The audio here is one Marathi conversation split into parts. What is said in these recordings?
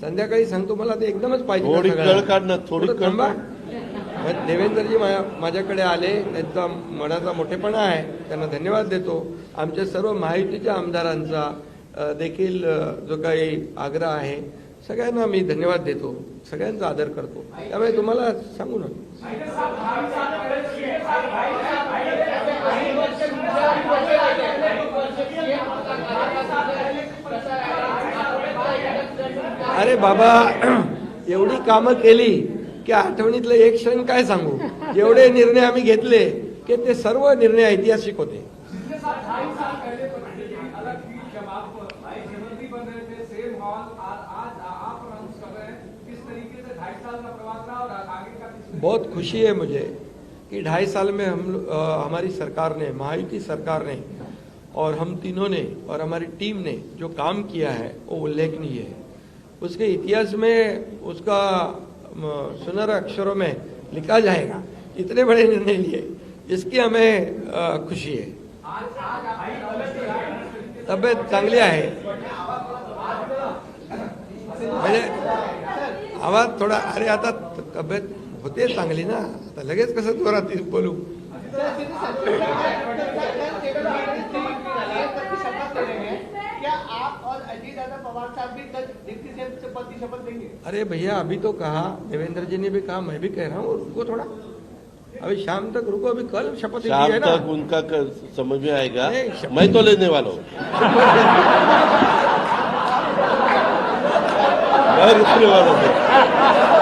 संध्याकाळी सांगतो मला ते एकदमच पाहिजे थोडी थांबा. देवेंद्रजी माझ्याकडे आले त्यांचा मनाचा मोठेपणा आहे त्यांना धन्यवाद देतो. आमच्या सर्व महायुतीच्या आमदारांचा देखील जो काही आग्रह आहे सगळ्यांना मी धन्यवाद देतो. सगळ्यांचा आदर करतो. त्यामुळे तुम्हाला सांगू ना अरे बाबा एवढी कामं केली की आठवणीतलं एक क्षण काय सांगू? एवढे निर्णय आम्ही घेतले की ते सर्व निर्णय ऐतिहासिक होते. बहुत खुशी है मुझे कि ढाई साल में हम अ, हमारी सरकार ने महायुति सरकार ने और हम तीनों ने और हमारी टीम ने जो काम किया है वो उल्लेखनीय है। उसके इतिहास में उसका म, सुनहरे अक्षरों में लिखा जाएगा इतने बड़े निर्णय लिए इसकी हमें अ, खुशी है। तब्येत चांगली म्हणजे आवाज़ थोडा अरे आता तब्येत होते चांगली ना. आता लगेच कसं जोरात बोलू? अरे भैया अभी तो कहा देवेंद्र जी ने भी कहा मैं भी कह रहा हूँ रुको थोड़ा। अभी शाम तक रुको अभी कल शपथ शाम है ना। तक उनका क- समझ में आएगा। मैं तो लेने वाला हूँ। मैं रुकने वाला हूँ।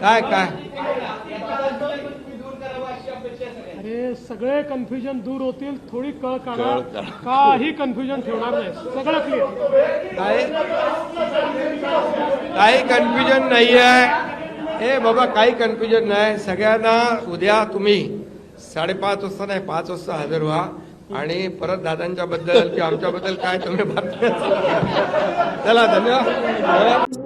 काय काय? अरे सगळे कन्फ्युजन दूर होतील. थोडी कळ काढा. काही कन्फ्युजन ठेवणार नाही. सगळं क्लिअर काही काही कन्फ्युजन नाही आहे हे बाबा काही कन्फ्युजन नाही. सगळ्यांना उद्या तुम्ही साडेपाच वाजता नाही पाच वाजता हजर व्हा. आणि परत दादांच्या बद्दल किंवा आमच्याबद्दल काय तुम्ही बातम्या सांगा. चला धन्यवाद.